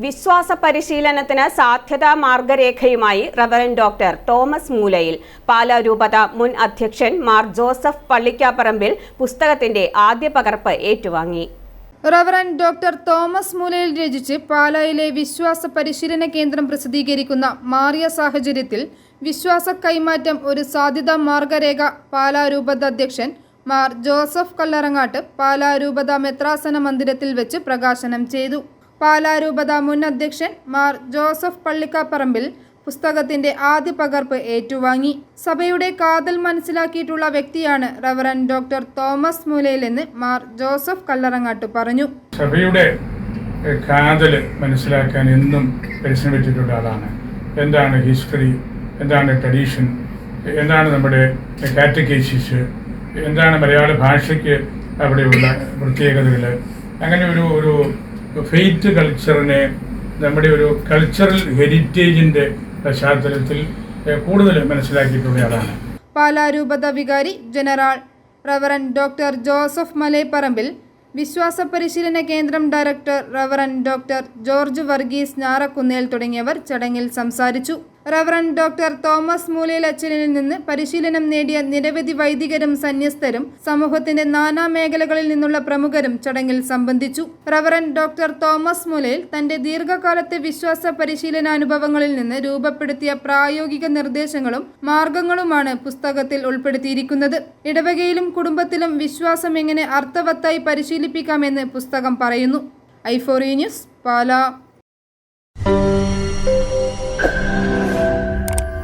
വിശ്വാസ പരിശീലനത്തിന് സാധ്യതാ മാർഗരേഖയുമായി റവറൻ ഡോക്ടർ തോമസ് മൂലയിൽ. പാലാ രൂപത മുൻ അധ്യക്ഷൻ മാർ ജോസഫ് പള്ളിക്കാപ്പറമ്പിൽ പുസ്തകത്തിന്റെ ആദ്യ പകർപ്പ് ഏറ്റുവാങ്ങി. റവറൻ ഡോക്ടർ തോമസ് മൂലയിൽ രചിച്ച് പാലായിലെ വിശ്വാസ പരിശീലന കേന്ദ്രം പ്രസിദ്ധീകരിക്കുന്ന മാറിയ സാഹചര്യത്തിൽ വിശ്വാസ കൈമാറ്റം ഒരു സാധ്യതാ മാർഗരേഖ പാലാ രൂപത അധ്യക്ഷൻ മാർ ജോസഫ് കല്ലറങ്ങാട്ട് പാലാ രൂപത മെത്രാസന മന്ദിരത്തിൽ വെച്ച് പ്രകാശനം ചെയ്തു. പാലാ രൂപത മുൻ അധ്യക്ഷൻ മാർ ജോസഫ് പള്ളിക്കാപ്പറമ്പിൽ പുസ്തകത്തിന്റെ ആദ്യ പകർപ്പ് ഏറ്റുവാങ്ങി. സഭയുടെ കാതൽ മനസ്സിലാക്കിയിട്ടുള്ള വ്യക്തിയാണ് റവറൻ ഡോക്ടർ തോമസ് മൂലയിലെന്ന് മാർ ജോസഫ് കല്ലറങ്ങാട്ട് പറഞ്ഞു. സഭയുടെ കാതൽ മനസ്സിലാക്കാൻ എന്നും പരിശ്രമിച്ചിട്ടുള്ള ആളാണ്. എന്താണ് ഹിസ്റ്ററി? എന്താണ് ട്രഡീഷൻ? എന്താണ് നമ്മുടെ കാറ്റഗേസിസ് എന്താണ് മലയാള ഭാഷയ്ക്ക് അവിടെയുള്ള പ്രത്യേകതകൾ അങ്ങനെ ഒരു ഒരു ഫെയ്ത്ത് കൾച്ചറിനെ നമ്മുടെ ഒരു കൾച്ചറൽ ഹെരിറ്റേജിന്റെ പശ്ചാത്തലത്തിൽ കൂടുതൽ മനസ്സിലാക്കിയിട്ടുള്ള ആളാണ് പാലാ രൂപത വികാരി general reverend doctor Joseph Malayaparambil വിശ്വാസ പരിശീലന കേന്ദ്രം director reverend doctor George Varghese Njarakkunnel തുടങ്ങിയവർ ചടങ്ങിൽ സംസാരിച്ചു. റവറൻ ഡോക്ടർ തോമസ് മൂലയിൽ അച്ഛനിൽ നിന്ന് പരിശീലനം നേടിയ നിരവധി വൈദികരും സന്യസ്തരും സമൂഹത്തിന്റെ നാനാ മേഖലകളിൽ നിന്നുള്ള പ്രമുഖരും ചടങ്ങിൽ സംബന്ധിച്ചു. റവറൻ ഡോക്ടർ തോമസ് മൂലയിൽ തന്റെ ദീർഘകാലത്തെ വിശ്വാസ പരിശീലനാനുഭവങ്ങളിൽ നിന്ന് രൂപപ്പെടുത്തിയ പ്രായോഗിക നിർദ്ദേശങ്ങളും മാർഗങ്ങളുമാണ് പുസ്തകത്തിൽ ഉൾപ്പെടുത്തിയിരിക്കുന്നത്. ഇടവകയിലും കുടുംബത്തിലും വിശ്വാസം എങ്ങനെ അർത്ഥവത്തായി പരിശീലിപ്പിക്കാമെന്ന് പുസ്തകം പറയുന്നു. ഐഫോറി ന്യൂസ് പാലാ.